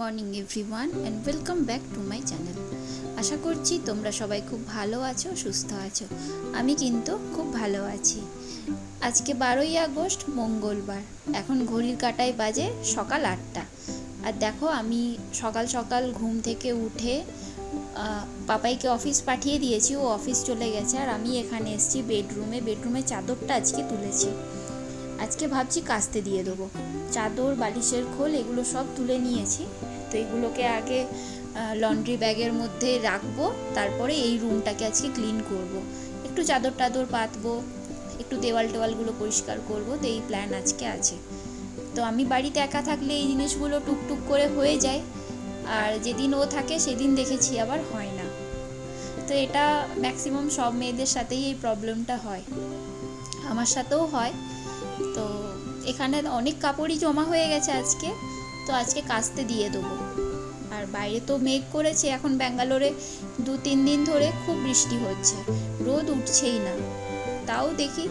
Morning everyone and welcome back to my channel. আশা করছি তোমরা সবাই খুব ভালো আছো, সুস্থ আছো। আমি কিন্তু খুব ভালো আছি। আজকে বারোই আগস্ট, মঙ্গলবার। এখন ঘড়ির কাটায় বাজে সকাল আটটা। আর দেখো আমি সকাল সকাল ঘুম থেকে উঠে পাপাইকে অফিস পাঠিয়ে দিয়েছি, ও অফিস চলে গেছে। আর আমি এখানে এসেছি বেডরুমে। বেডরুমের চাদরটা আজকে তুলেছি। আজকে ভাবছি কাস্তে দিয়ে দেবো। চাদর, বালিশের খোল, এগুলো সব তুলে নিয়েছি। তো এগুলোকে আগে লন্ড্রি ব্যাগের মধ্যে রাখব, তারপরে এই রুমটাকে আজকে ক্লিন করব। একটু চাদর টাদর পাতবো, একটু দেওয়াল টেওয়ালগুলো পরিষ্কার করব, তো এই প্ল্যান আজকে আছে। তো আমি বাড়িতে একা থাকলে এই জিনিসগুলো টুকটুক করে হয়ে যায়, আর যেদিন ও থাকে সেদিন দেখেছি আবার হয় না। তো এটা ম্যাক্সিমাম সব মেয়েদের সাথেই এই প্রবলেমটা হয়। আমার সাথেও হয়। তো এখানে অনেক কাপড়ই জমা হয়ে গেছে আজকে, তো আজকে কাচতে দিয়ে দেবো। আর বাইরে তো মেঘ করেছে, এখন ব্যাঙ্গালোরে দু তিন দিন ধরে খুব বৃষ্টি হচ্ছে, রোদ উঠছেই না। তাও দেখি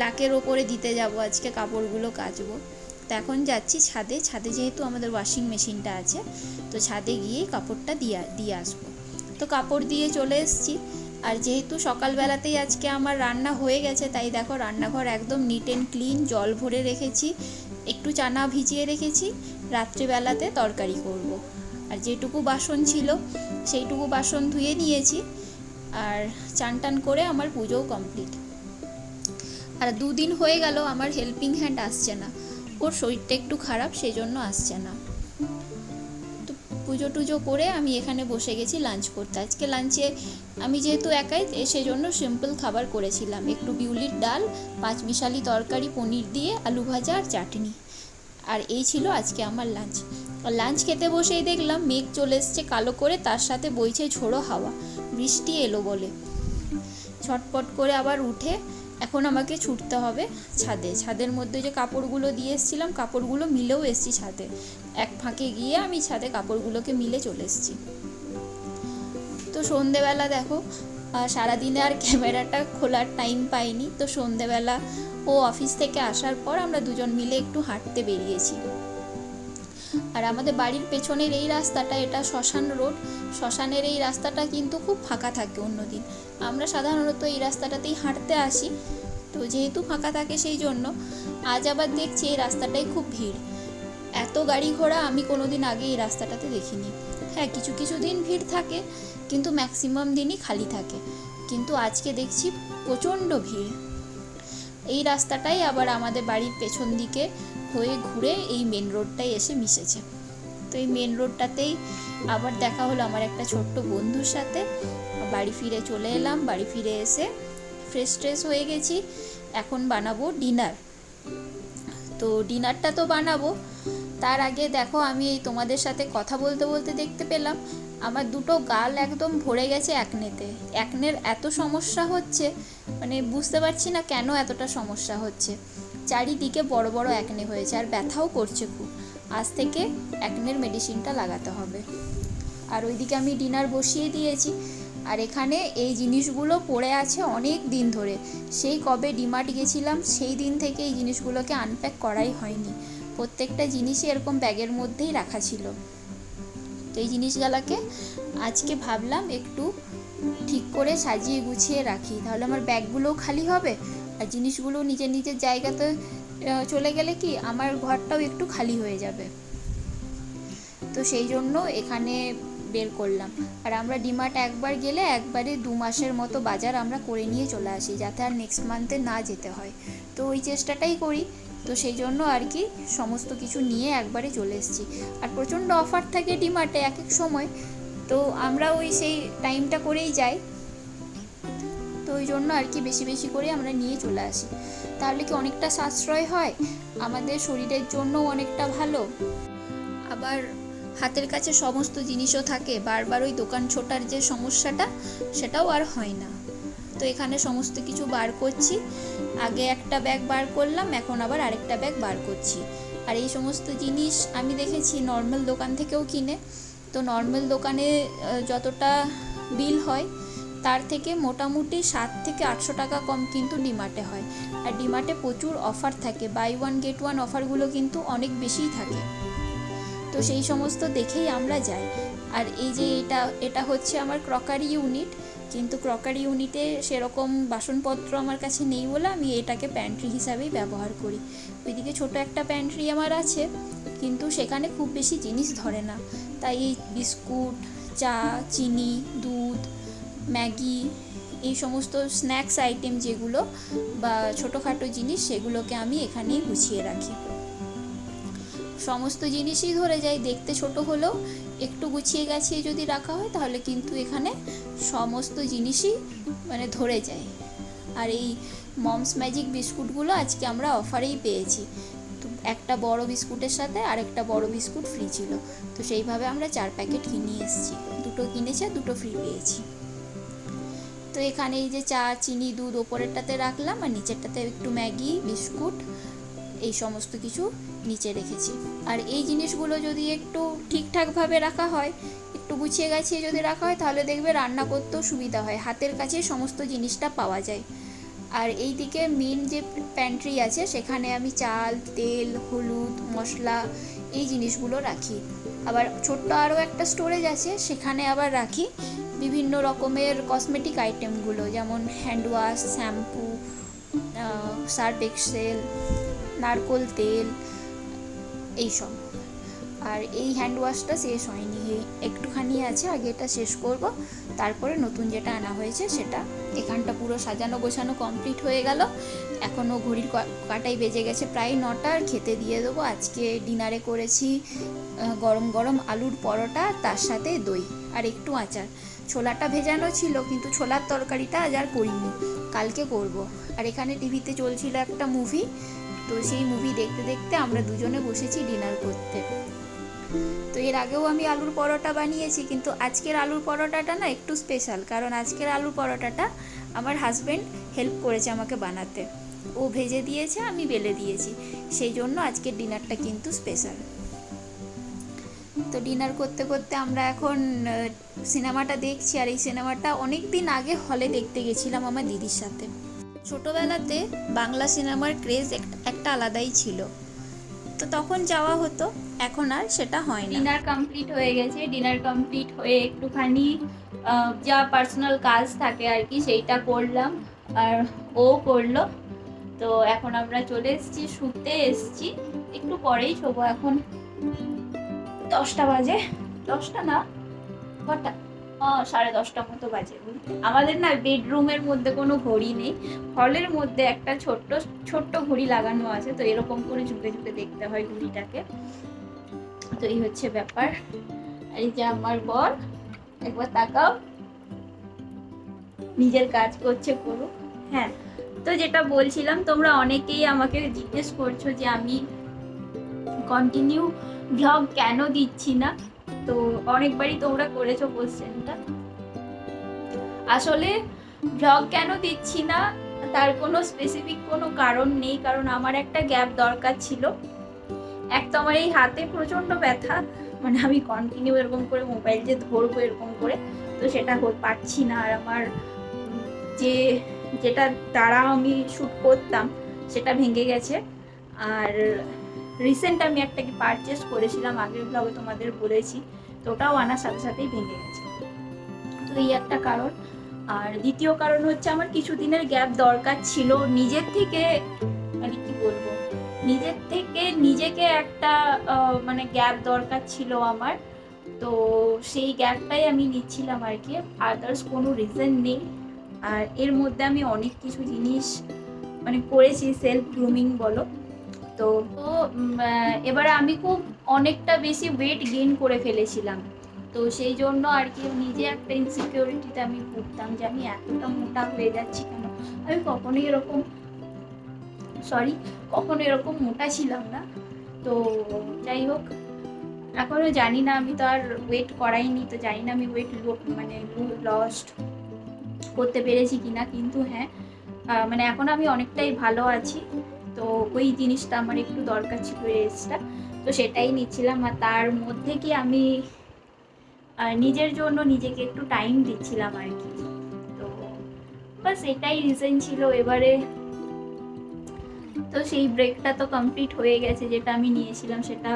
লাকের ওপরে দিতে যাব, আজকে কাপড়গুলো কাচবো। তো এখন যাচ্ছি ছাদে ছাদে যেহেতু আমাদের ওয়াশিং মেশিনটা আছে, তো ছাদে গিয়েই কাপড়টা দিয়ে দিয়ে আসব। তো কাপড় দিয়ে চলে এসেছি আর যেহেতু সকালবেলাতেই আজকে আমার রান্না হয়ে গেছে, তাই দেখো রান্নাঘর একদম নিট অ্যান্ড ক্লিন জল ভরে রেখেছি, একটু চানা ভিজিয়ে রেখেছি, রাত্রিবেলাতে তরকারি করব। আর যেটুকু বাসন ছিল, সেইটুকু বাসন ধুয়ে নিয়েছি, আর চান টান করে আমার পুজোও কমপ্লিট আর দুদিন হয়ে গেল, আমার হেল্পিং হ্যান্ড আসছে না, ওর শরীরটা একটু খারাপ সেই জন্য আসছে না পুজো টুজো করে আমি এখানে বসে গেছি লাঞ্চ করতে। আজকে লাঞ্চে আমি যেহেতু একাই সেজন্য সিম্পল খাবার করেছিলাম। একটু বিউলির ডাল পাঁচমিশালি তরকারি, পনির দিয়ে আলু ভাজা আর চাটনি। আর এই ছিল আজকে আমার লাঞ্চ আর লাঞ্চ খেতে বসেই দেখলাম মেঘ চলে এসছে কালো করে, তার সাথে বইছে ঝোড়ো হাওয়া। বৃষ্টি এলো বলে। ছটপট করে আবার উঠে এখন আমাকে ছুটতে হবে ছাদে। ছাদের মধ্যে যে কাপড়গুলো দিয়ে এসেছিলাম, কাপড়গুলো মিলেও এসেছি ছাদে। এক ফাঁকে গিয়ে আমি ছাদে কাপড়গুলোকে মিলে চলে এসেছি। তো সন্ধেবেলা দেখো সারাদিনে আর ক্যামেরাটা খোলার টাইম পাইনি। তো সন্ধেবেলা ও অফিস থেকে আসার পর আমরা দুজন মিলে একটু হাঁটতে বেরিয়েছি। আর আমাদের বাড়ির পেছনের এই রাস্তাটা, এটা শ্মশান রোড। শ্মশানের এই রাস্তাটা কিন্তু খুব ফাঁকা থাকে অন্যদিন। আমরা সাধারণত এই রাস্তাটাতেই হাঁটতে আসি। তো যেহেতু ফাঁকা থাকে সেই জন্য আজ আবার দেখছি এই রাস্তাটাই খুব ভিড়। এত গাড়ি ঘোড়া আমি কোনোদিন আগে এই রাস্তাটাতে দেখিনি। হ্যাঁ কিছু কিছু দিন ভিড় থাকে, কিন্তু ম্যাক্সিমাম দিনই খালি থাকে। কিন্তু আজকে দেখছি প্রচণ্ড ভিড়। এই রাস্তাটাই আবার আমাদের বাড়ির পেছন দিকে হয়ে ঘুরে এই মেন রোডটাই এসে মিশেছে। তো এই মেন রোডটাতেই আবার দেখা হলো আমার একটা ছোট্ট বন্ধুর সাথে। বাড়ি ফিরে চলে এলাম, বাড়ি ফিরে এসে ফ্রেশ ট্রেশ হয়ে গেছি। এখন বানাবো ডিনার তো ডিনারটা তো বানাবো। তার আগে দেখো আমি এই তোমাদের সাথে কথা বলতে বলতে দেখতে পেলাম, আমার দুটো গাল একদম ভরে গেছে একনেতে একনের এত সমস্যা হচ্ছে মানে বুঝতে পারছি না কেন এতটা সমস্যা হচ্ছে। চারিদিকে বড় বড় একনে হয়েছে আর ব্যথাও করছে খুব। আজ থেকে একনের মেডিসিনটা লাগাতে হবে। আর ওইদিকে আমি ডিনার বসিয়ে দিয়েছি। আর এখানে এই জিনিসগুলো পড়ে আছে অনেক দিন ধরে। সেই কবে ডিমার্ট গেছিলাম, সেই দিন থেকে এই জিনিসগুলোকে আনপ্যাক করাই হয়নি। প্রত্যেকটা জিনিসই এরকম ব্যাগের মধ্যেই রাখা ছিল। তো এই জিনিসগুলোকে আজকে ভাবলাম একটু ঠিক করে সাজিয়ে গুছিয়ে রাখি। তাহলে আমার ব্যাগগুলোও খালি হবে? আর জিনিসগুলো নিজের নিজের জায়গাতে চলে গেলে কি আমার ঘরটাও একটু খালি হয়ে যাবে। তো সেই জন্য এখানে বের করলাম। আর আমরা ডিমার্ট একবার গেলে একবারে দু মাসের মতো বাজার আমরা করে নিয়ে চলে আসি, যাতে আর নেক্সট মান্থে না যেতে হয়। তো ওই চেষ্টাটাই করি। তো সেই জন্য আর কি সমস্ত কিছু নিয়ে একবারে চলে এসেছি। আর প্রচণ্ড অফার থাকে ডিমার্টে এক এক সময়। তো আমরা ওই সেই টাইমটা করেই যাই। তো ওই জন্য আর কি বেশি বেশি করে আমরা নিয়ে চলে আসি। তাহলে কি অনেকটা সাশ্রয় হয়? আমাদের শরীরের জন্যও অনেকটা ভালো। আবার হাতের কাছে সমস্ত জিনিসও থাকে, বারবার ওই দোকান ছোটার যে সমস্যাটা, সেটাও আর হয় না। তো এখানে সমস্ত কিছু বার করছি। আগে একটা ব্যাগ বার করলাম, এখন আবার আরেকটা ব্যাগ বার করছি। আর এই সমস্ত জিনিস আমি দেখেছি নর্মাল দোকান থেকেও কিনে। তো নর্মাল দোকানে যতটা বিল হয় তার থেকে মোটামুটি সাত থেকে আটশো টাকা কম কিন্তু ডিমার্টে হয়। আর ডিমার্টে প্রচুর অফার থাকে। বাই ওয়ান, গেট ওয়ান অফারগুলো কিন্তু অনেক বেশিই থাকে। তো সেই সমস্ত দেখেই আমরা যাই। আর এই যে এটা এটা হচ্ছে আমার ক্রকারি ইউনিট। কিন্তু ক্রকারি ইউনিটে সেরকম বাসনপত্র আমার কাছে নেই বলে আমি এটাকে প্যান্ট্রি হিসাবেই ব্যবহার করি। ওইদিকে ছোট একটা প্যান্ট্রি আমার আছে, কিন্তু সেখানে খুব বেশি জিনিস ধরে না। তাই এই বিস্কুট, চা, চিনি, দুধ ম্যাগি, এই সমস্ত স্ন্যাক্স আইটেম যেগুলো বা ছোটোখাটো জিনিস সেগুলোকে আমি এখানেই গুছিয়ে রাখি। সমস্ত জিনিসই ধরে যায় দেখতে ছোট হলেও একটু গুছিয়ে গাছিয়ে যদি রাখা হয় তাহলে কিন্তু এখানে সমস্ত জিনিসই মানে ধরে যায়। আর এই মমস ম্যাজিক বিস্কুটগুলো আজকে আমরা অফারেই পেয়েছি। তো একটা বড় বিস্কুটের সাথে আরেকটা বড় বিস্কুট ফ্রি ছিল। তো সেইভাবে আমরা চার প্যাকেট কিনে এসেছি। দুটো কিনেছি আর দুটো ফ্রি পেয়েছি। তো এখানে এই যে চা, চিনি, দুধ ওপরেরটাতে রাখলাম আর নিচেরটাতে একটু ম্যাগি, বিস্কুট এই সমস্ত কিছু নিচে রেখেছি। আর এই জিনিসগুলো যদি একটু ঠিকঠাকভাবে রাখা হয়, একটু গুছিয়ে গাছিয়ে যদি রাখা হয়, তাহলে দেখবে রান্না করতেও সুবিধা হয়। হাতের কাছে সমস্ত জিনিসটা পাওয়া যায়। আর এই দিকে মেন যে প্যান্ট্রি আছে, সেখানে আমি চাল, তেল, হলুদ, মশলা এই জিনিসগুলো রাখি। আবার ছোট্ট আরও একটা স্টোরেজ আছে, সেখানে আবার রাখি। বিভিন্ন রকমের কসমেটিক আইটেমগুলো যেমন hand wash shampoo Surf Excel নারকোল তেল, এইসব। আর এই হ্যান্ড ওয়াশটা শেষ হয়নি একটুখানি আছে, আগে এটা শেষ করব, তারপরে নতুন যেটা আনা হয়েছে সেটা। এখানটা পুরো সাজানো গোছানো কমপ্লিট হয়ে গেল। এখনও ঘড়ির কাটাই বেজে গেছে? প্রায় নটা, আর খেতে দিয়ে দেবো। আজকে ডিনারে করেছি গরম গরম আলুর পরোটা, তার সাথে দই, আর একটু আচার। ছোলাটা ভেজানো ছিল, কিন্তু ছোলার তরকারিটা আজ আর করিনি। কালকে করব। আর এখানে টিভিতে চলছিল একটা মুভি তো সেই মুভি দেখতে দেখতে আমরা দুজনে বসেছি ডিনার করতে। তো এর আগেও আমি আলুর পরোটা বানিয়েছি, কিন্তু আজকের আলুর পরোটাটা না একটু স্পেশাল কারণ আজকের আলুর পরোটাটা আমার হাজব্যান্ড হেল্প করেছে আমাকে বানাতে। ও ভেজে দিয়েছে, আমি বেলে দিয়েছি। সেই জন্য আজকের ডিনারটা কিন্তু স্পেশাল তো ডিনার করতে করতে আমরা এখন সিনেমাটা দেখছি। আর এই সিনেমাটা অনেক দিন আগে হলে দেখতে গেছিলাম আমার দিদির সাথে। ছোটোবেলাতে বাংলা সিনেমার ক্রেজ একটা আলাদাই ছিল। তো তখন যাওয়া হতো, এখন আর সেটা হয় না। ডিনার কমপ্লিট হয়ে গেছে। ডিনার কমপ্লিট হয়ে একটুখানি যা পার্সোনাল কাজ থাকে আর কি, সেইটা করলাম। আর ও করল। তো এখন আমরা চলে এসেছি, শুতে এসেছি। একটু পরেই শোবো এখন। দশটা বাজে। দশটা না? কটা? সাড়ে দশটা মতো বাজে আমাদের না বেডরুমের মধ্যে কোনো ঘড়ি নেই। হলের মধ্যে একটা ছোট্ট ছোট্ট ঘড়ি লাগানো আছে। তো এরকম করে ঝুঁকে ঝুঁকে দেখতে হয় ঘড়িটাকে। তো এই হচ্ছে ব্যাপার। এই যে আমার বর, একবার তাকাও। নিজের কাজ করছে করুক। হ্যাঁ তো যেটা বলছিলাম, তোমরা অনেকেই আমাকে জিজ্ঞেস করছ যে আমি কন্টিনিউ ভ্লগ কেন দিচ্ছি না? তো অনেকবারই তোমরা করেছ কোশ্চেনটা আসলে ভ্লগ কেন দিচ্ছি না? তার কোনো স্পেসিফিক কোনো কারণ নেই, কারণ আমার একটা গ্যাপ দরকার ছিল। এক তো আমার এই হাতে প্রচণ্ড ব্যথা মানে আমি কন্টিনিউ এরকম করে মোবাইল যে ধরবো এরকম করে, তো সেটা পারছি না। আর আমার যে, যেটা দ্বারা আমি শ্যুট করতাম, সেটা ভেঙে গেছে। আর রিসেন্ট আমি একটা কি পারচেস করেছিলাম, আগের ব্লগে তোমাদের বলেছি, তো ওটাও আনার সাথে সাথেই ভেঙে গেছে। তো এই একটা কারণ। আর দ্বিতীয় কারণ হচ্ছে আমার কিছুদিনের গ্যাপ দরকার ছিল। নিজের থেকে মানে কি বলব, নিজের থেকে নিজেকে একটা মানে গ্যাপ দরকার ছিল আমার। তো সেই গ্যাপটাই আমি নিচ্ছিলাম আর কি। আদার্স কোনো রিজন নেই। আর এর মধ্যে আমি অনেক কিছু জিনিস মানে করেছি সেলফ গ্রুমিং বলো। তো তো এবারে আমি খুব অনেকটা বেশি ওয়েট গেইন করে ফেলেছিলাম। তো সেই জন্য আর কি নিজে একটা ইনসিকিউরিটিতে আমি ভুগতাম যে আমি এতটা মোটা হয়ে যাচ্ছি কেন? আমি কখনোই এরকম সরি কখনো এরকম মোটা ছিলাম না। তো যাই হোক এখনও জানি না, আমি তো আর ওয়েট করাইনি, তো জানি না আমি ওয়েট মানে লস্ট করতে পেরেছি কিনা, কিন্তু হ্যাঁ মানে এখন আমি অনেকটাই ভালো আছি। তো ওই জিনিসটা আমার একটু দরকার ছিল রেস্টটা তো সেটাই নিচ্ছিলাম আর তার মধ্যে কি আমি নিজের জন্য নিজেকে একটু টাইম দিচ্ছিলাম আর কি। তো বাস এটাই রিজন ছিল এবারে। তো সেই ব্রেকটা তো কমপ্লিট হয়ে গেছে যেটা আমি নিয়েছিলাম সেটা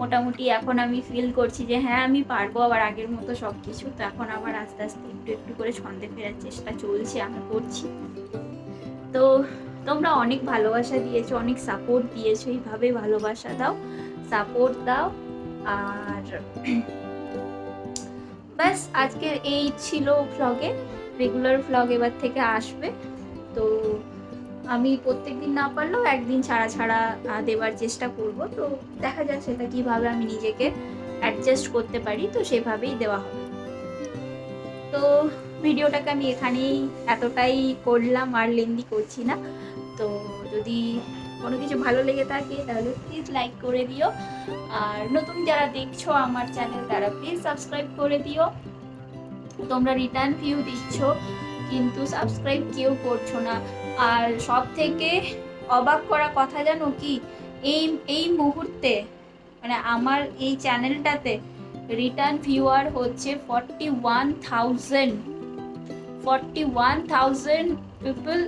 মোটামুটি এখন আমি ফিল করছি যে হ্যাঁ আমি পারব আবার আগের মতো সব কিছু তো এখন আবার আস্তে আস্তে একটু একটু করে ছন্দে ফেরার চেষ্টা চলছে, আমি করছি। তো তোমরা অনেক ভালোবাসা দিয়েছ, অনেক সাপোর্ট দিয়েছ, এইভাবে ভালোবাসা দাও সাপোর্ট দাও, আর ব্যাস, আজকের এই ছিল ভ্লগে রেগুলার ভ্লগ এবার থেকে আসবে। তো আমি প্রত্যেকদিন না পারলেও একদিন ছাড়া ছাড়া দেওয়ার চেষ্টা করব। তো দেখা যাক সেটা কীভাবে আমি নিজেকে অ্যাডজাস্ট করতে পারি, তো সেভাবেই দেওয়া হবে। তো ভিডিওটাকে আমি এখানেই এতটাই করলাম, আর লেন্দি করছি না। তো যদি কোনো কিছু ভালো লেগে থাকে, তাহলে প্লিজ লাইক করে দিও। আর নতুন যারা দেখছ আমার চ্যানেল তারা প্লিজ সাবস্ক্রাইব করে দিও। তোমরা রিটার্ন ভিউ দিচ্ছ, কিন্তু সাবস্ক্রাইব কেউ করছ না। আর সব থেকে অবাক করা কথা জানো কি? এই এই মুহূর্তে মানে আমার এই চ্যানেলটাতে রিটার্ন ভিউয়ার হচ্ছে forty one thousand forty one thousand people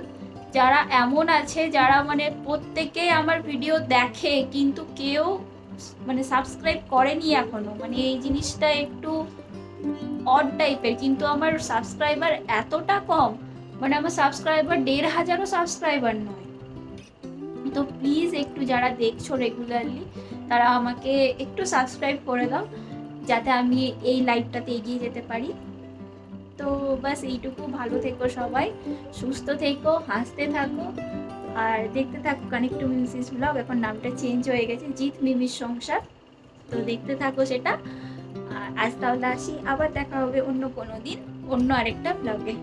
যারা এমন আছে, যারা মানে প্রত্যেকে আমার ভিডিও দেখে, কিন্তু কেউ মানে সাবস্ক্রাইব করেনি এখনও। মানে এই জিনিসটা একটু অড টাইপের কিন্তু আমার সাবস্ক্রাইবার এতটা কম মানে আমার সাবস্ক্রাইবার দেড় হাজারও সাবস্ক্রাইবার নয়। তো প্লিজ একটু যারা দেখছ রেগুলারলি তারা আমাকে একটু সাবস্ক্রাইব করে দাও, যাতে আমি এই লাইফটাতে এগিয়ে যেতে পারি। তো বাস এইটুকু, ভালো থেকো সবাই, সুস্থ থেকো, হাসতে থাকো, আর দেখতে থাকো কানেক্ট টু মিসিস ব্লগ, এখন নামটা চেঞ্জ হয়ে গেছে, জিৎ মিমির সংসার, তো দেখতে থাকো সেটা, আর আজ তাহলে আসি, আবার দেখা হবে অন্য কোনো দিন, অন্য আরেকটা ব্লগে।